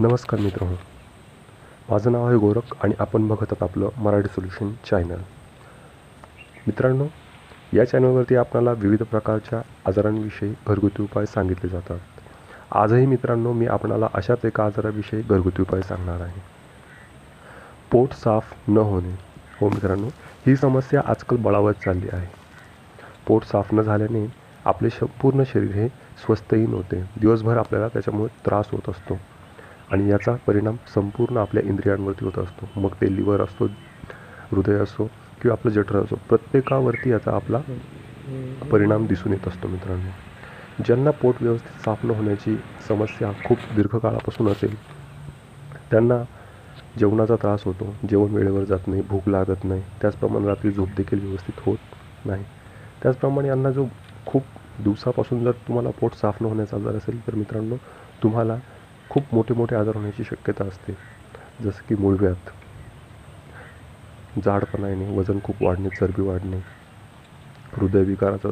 नमस्कार मित्रांनो. माझं नाव आहे गोरख आणि आपण बघत आहात आपलं मराठी सोल्युशन चॅनल मित्रांनो या चॅनलवरती आपल्याला विविध प्रकारच्या आजारांविषयी घरगुती उपाय सांगितले जातात. आजही मित्रांनो मी आपणाला अशाच एका आजाराविषयी घरगुती उपाय सांगणार आहे. पोट साफ न होणे. हो मित्रांनो ही समस्या आजकाल बळावत चालली आहे. पोट साफ न झाल्याने आपले श पूर्ण शरीर हे स्वस्थहीन होते दिवसभर आपल्याला त्याच्यामुळे त्रास होत असतो. आणि याचा परिणाम संपूर्ण आपल्या इंद्रियांवरती होत असतो. मग ते लिव्हर असतो हृदय असो किंवा आपलं जठर असो प्रत्येकावरती याचा आपला परिणाम दिसून येत असतो मित्रांनो. ज्यांना पोट व्यवस्थित साफ न होण्याची समस्या खूप दीर्घकाळापासून असेल त्यांना जेवणाचा त्रास होतो जेवण वेळेवर जात नाही भूक लागत नाही त्याचप्रमाणे रात्री झोप देखील व्यवस्थित होत नाही. त्याचप्रमाणे यांना जो खूप दिवसापासून जर तुम्हाला पोट साफ न होण्याचा आजार असेल तर मित्रांनो तुम्हाला खूप मोठे मोठे आजार होण्याची शक्यता असते. जसं की मूळव्याध जाडपणा येणे वजन खूप वाढणे चरबी वाढणे हृदयविकाराचा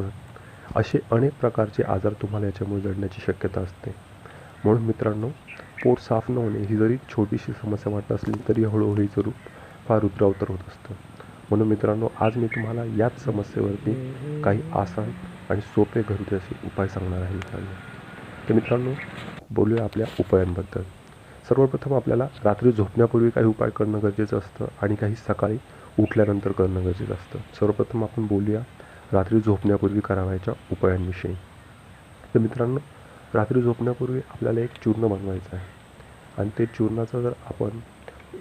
असे अनेक प्रकारचे आजार तुम्हाला याच्यामुळे जडण्याची शक्यता असते. म्हणून मित्रांनो पोट साफ न होणे ही जरी छोटीशी समस्या वाटत असली तरी हळूहळू हिचं रूप फार रुद्रावतर होत असतं. म्हणून मित्रांनो आज मी तुम्हाला याच समस्येवरती काही आसान आणि सोपे घरगुती असे उपाय सांगणार आहे मित्रांनो. तर मित्रांनो बोलूया आपल्या उपायांबद्दल. सर्वप्रथम आपल्याला रात्री झोपण्यापूर्वी काही उपाय करणं गरजेचं असतं आणि काही सकाळी उठल्यानंतर करणं गरजेचं असतं. सर्वप्रथम आपण बोलूया रात्री झोपण्यापूर्वी करावयाच्या उपायांविषयी. तर मित्रांनो रात्री झोपण्यापूर्वी आपल्याला एक चूर्ण बनवायचं आहे. आणि ते चूर्णाचं जर आपण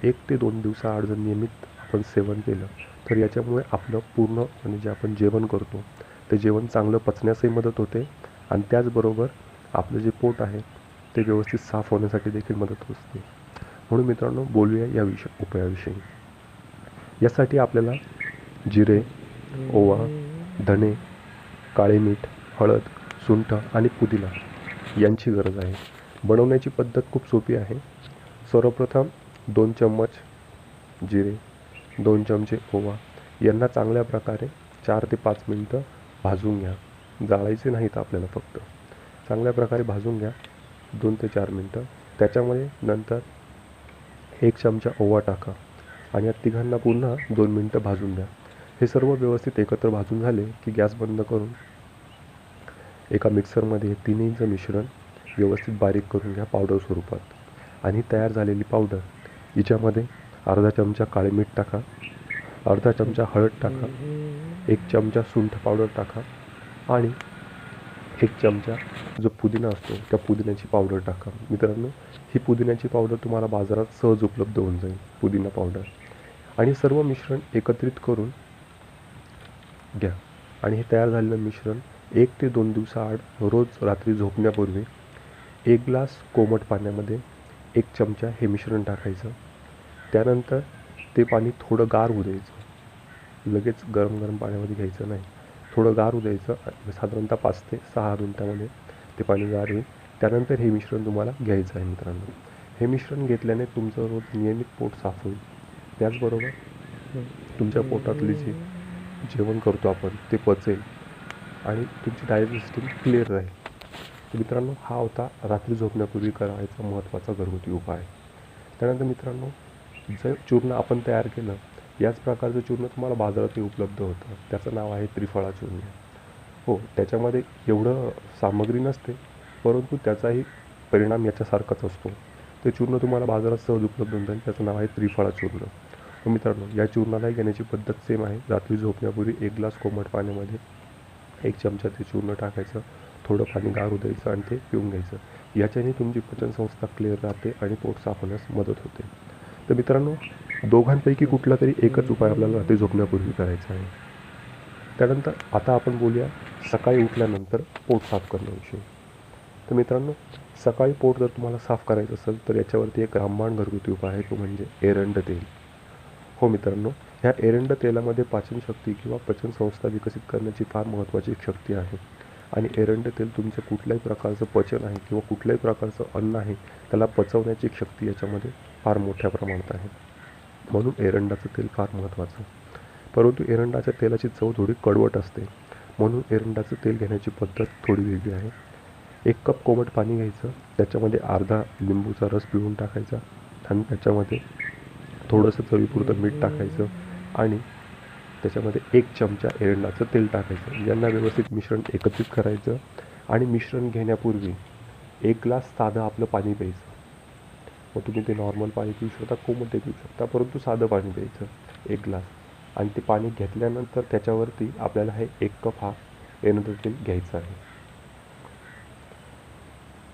एक ते दोन दिवसाआड जर नियमित आपण सेवन केलं तर याच्यामुळे आपलं पूर्ण म्हणजे जे आपण जेवण करतो ते जेवण चांगलं पचण्यासही मदत होते. आणि त्याचबरोबर आपलं जे पोट आहे ते व्यवस्थित साफ होण्यासाठी देखील मदत असते म्हणून मित्रांनो बोलूया या विषय उपायाविषयी. यासाठी आपल्याला जिरे ओवा धणे काळे मीठ हळद सुंठ आणि पुदिना यांची गरज आहे. बनवण्याची पद्धत खूप सोपी आहे. सर्वप्रथम दोन चम्मच जिरे दोन चमचे ओवा यांना चांगल्या प्रकारे चार ते पाच मिनटं भाजून घ्या. जाळायचे नाहीत आपल्याला फक्त. चांगल्या प्रकारे भाजून घ्या. दोन ते चार मिनटं. त्याच्यामध्ये नंतर एक चमचा ओवा टाका आणि या तिघांना पुन्हा दोन मिनटं भाजून द्या हे सर्व व्यवस्थित एकत्र भाजून झाले की गॅस बंद करून एका मिक्सरमध्ये तिन्हीचं मिश्रण व्यवस्थित बारीक करून घ्या पावडर स्वरूपात. आणि तयार झालेली पावडर हिच्यामध्ये अर्धा चमचा काळे मीठ टाका अर्धा चमचा हळद टाका एक चमचा सुंठ पावडर टाका आणि एक चमचा जो पुदिना असतो त्या पुदिन्याची पावडर टाका. मित्रांनो ही पुदिन्याची पावडर तुम्हाला बाजारात सहज उपलब्ध होऊन जाईल पुदिना पावडर आणि सर्व मिश्रण एकत्रित करून घ्या. आणि हे तयार झालेलं मिश्रण एक ते दोन दिवसाआड रोज रात्री झोपण्यापूर्वी एक ग्लास कोमट पाण्यामध्ये एक चमचा हे मिश्रण टाकायचं. त्यानंतर ते पाणी थोडं गार होऊ द्यायचं. लगेच गरम गरम पाण्यामध्ये घ्यायचं नाही. थोडं गार होऊ द्यायचं. साधारणतः पाच ते सहा मिनटामध्ये ते पाणी गार त्यानंतर हे मिश्रण तुम्हाला घ्यायचं आहे मित्रांनो. हे मिश्रण घेतल्याने तुमचं रोज नियमित पोट साफ होईल. त्याचबरोबर तुमच्या पोटातले जे जेवण करतो आपण ते पचेल आणि तुमची डायजेस्ट सिस्टीम क्लिअर राहील. तर मित्रांनो हा होता रात्री झोपण्यापूर्वी करायचा महत्त्वाचा घरगुती उपाय. त्यानंतर मित्रांनो जर चूर्ण आपण तयार केलं याच प्रकारचं चूर्ण तुम्हाला बाजारातही उपलब्ध होतं. त्याचं नाव आहे त्रिफळा चूर्ण हो त्याच्यामध्ये एवढं सामग्री नसते परंतु त्याचाही परिणाम याच्यासारखाच असतो. ते चूर्ण तुम्हाला बाजारात सहज उपलब्ध होऊन जाईल. त्याचं नाव आहे त्रिफळा चूर्ण. तर मित्रांनो या चूर्णालाही घेण्याची पद्धत सेम आहे. रात्री झोपण्यापूर्वी एक ग्लास कोमट पाण्यामध्ये एक चमचा ते चूर्ण टाकायचं थोडं पाणी गारू द्यायचं आणि ते पिऊन घ्यायचं. याच्याने तुमची पचनसंस्था क्लिअर राहते आणि पोट साफ होण्यास मदत होते. तर मित्रांनो दोघांपैकी कुठला तरी एकच उपाय आपल्याला रात्री झोपण्यापूर्वी करायचा आहे. त्यानंतर आता आपण बोलूया सकाळी उठल्यानंतर पोट साफ करण्याविषयी. तर मित्रांनो सकाळी पोट जर तुम्हाला साफ करायचं असेल तर याच्यावरती एक रामबाण घरगुती उपाय आहे तो म्हणजे एरंड तेल. हो मित्रांनो ह्या एरंड तेलामध्ये पाचनशक्ती किंवा पचनसंस्था विकसित करण्याची फार महत्त्वाची शक्ती आहे. आणि एरंड तेल तुमचं कुठल्याही प्रकारचं पचन आहे किंवा कुठल्याही प्रकारचं अन्न आहे त्याला पचवण्याची शक्ती याच्यामध्ये फार मोठ्या प्रमाणात आहे. म्हणून एरंडाचं तेल फार महत्त्वाचं. परंतु एरंडाच्या तेलाची चव थोडी कडवट असते. म्हणून एरंडाचं तेल घेण्याची पद्धत थोडी वेगळी आहे. एक कप कोमट पाणी घ्यायचं त्याच्यामध्ये अर्धा लिंबूचा रस पिळून टाकायचा आणि त्याच्यामध्ये थोडंसं चवीपुरतं मीठ टाकायचं आणि त्याच्यामध्ये एक चमचा एरंडाचं तेल टाकायचं. यांना व्यवस्थित मिश्रण एकत्रित करायचं आणि मिश्रण घेण्यापूर्वी एक ग्लास साधं आपलं पाणी प्यायचं. मग तुम्ही ते नॉर्मल पाणी पिऊ शकता कोमट ते पिऊ शकता परंतु साधं पाणी प्यायचं. एक ग्लास. आणि ते पाणी घेतल्यानंतर त्याच्यावरती आपल्याला हे एक कप हा एनर्जी घ्यायचा आहे.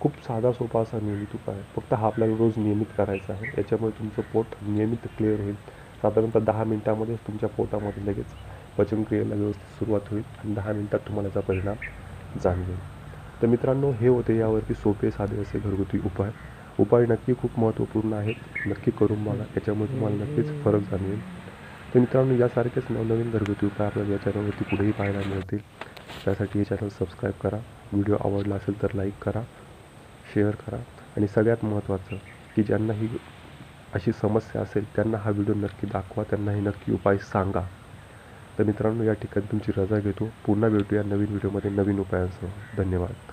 खूप साधा सोपा असा नियमित उपाय आहे. फक्त हा आपल्याला रोज नियमित करायचा आहे. याच्यामुळे तुमचं पोट नियमित क्लिअर होईल. साधारणतः दहा मिनटामध्येच तुमच्या पोटामध्ये लगेच पचनक्रियेला व्यवस्थित सुरुवात होईल आणि दहा मिनटात तुम्हाला याचा परिणाम जाणवेल. तर मित्रांनो हे होते यावरती सोपे साधे असे घरगुती उपाय. उपाय नक्की खूप महत्त्वपूर्ण आहेत. नक्की करून बघा. याच्यामुळे तुम्हाला नक्कीच फरक जाणवेल. तर मित्रांनो यासारखेच नवनवीन घरगुती उपाय आपल्याला या चॅनलवरती पुढेही पाहायला मिळतील. त्यासाठी हे चॅनल सबस्क्राईब करा. व्हिडिओ आवडला असेल तर लाईक करा शेअर करा. आणि सगळ्यात महत्त्वाचं की ज्यांना ही अशी समस्या असेल त्यांना हा व्हिडिओ नक्की दाखवा. त्यांना हे नक्की उपाय सांगा. तर मित्रांनो या ठिकाणी तुमची रजा घेतो. पुन्हा भेटूया नवीन व्हिडिओमध्ये नवीन उपायांसह. धन्यवाद.